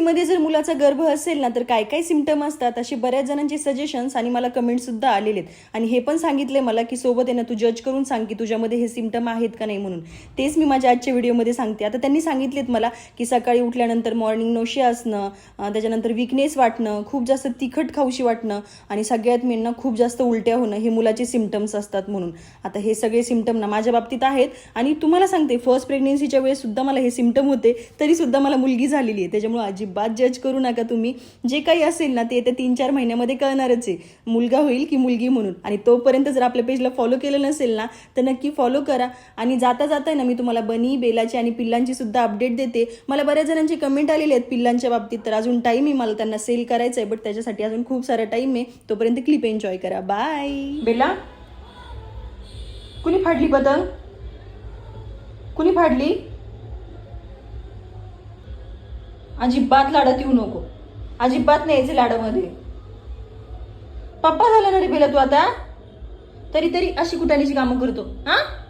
मध्ये जर मुलाचा गर्भ असेल ना तर काय काय सिमटम असतात? असे बऱ्याच जणांचे सजेशन्स आणि मला कमेंट सुद्धा आलेले आहेत. आणि हे पण सांगितले मला की सोबत आहे ना तू जज करून सांग की तुझ्यामध्ये हे सिमटम आहेत का नाही म्हणून. तेच मी माझ्या आजच्या व्हिडिओमध्ये सांगते. आता त्यांनी सांगितलेत मला की सकाळी उठल्यानंतर मॉर्निंग नोशी असणं त्याच्यानंतर विकनेस वाटणं खूप जास्त तिखट खाऊशी वाटणं आणि सगळ्यात मेन ना खूप जास्त उलट्या होणं हे मुलाचे सिमटम्स असतात म्हणून. आता हे सगळे सिमटम ना माझ्या बाबतीत आहेत. आणि तुम्हाला सांगते फर्स्ट प्रेग्नेन्सीच्या वेळेस सुद्धा मला हे सिमटम होते तरी सुद्धा मला मुलगी झालेली आहे. त्याच्यामुळे अजिबात जज करू नका तुम्ही. जे काही असेल ना ते येत्या तीन चार महिन्यामध्ये कळणारच आहे. मुलगा होईल की मुलगी म्हणून. आणि तोपर्यंत जर आपल्या पेजला फॉलो केलं नसेल ना तर नक्की फॉलो करा. आणि जाता जाता ना मी तुम्हाला बनी बेलाची आणि पिल्लांची सुद्धा अपडेट देते. मला बऱ्याच जणांचे कमेंट आलेले आहेत पिल्लांच्या बाबतीत तर अजून टाईम आहे मला त्यांना सेल करायचं आहे बट त्याच्यासाठी अजून खूप सारा टाईम आहे. तोपर्यंत क्लिप एन्जॉय करा. बाय बेला? कुणी फाडली बदल? कुणी फाडली? अजिबात लाडात येऊ नको. अजिबात नाही लाडामध्ये. पप्पा झाला ना रे बेला तू आता. तरी तरी अशी कुटाणीची कामं करतो. हां?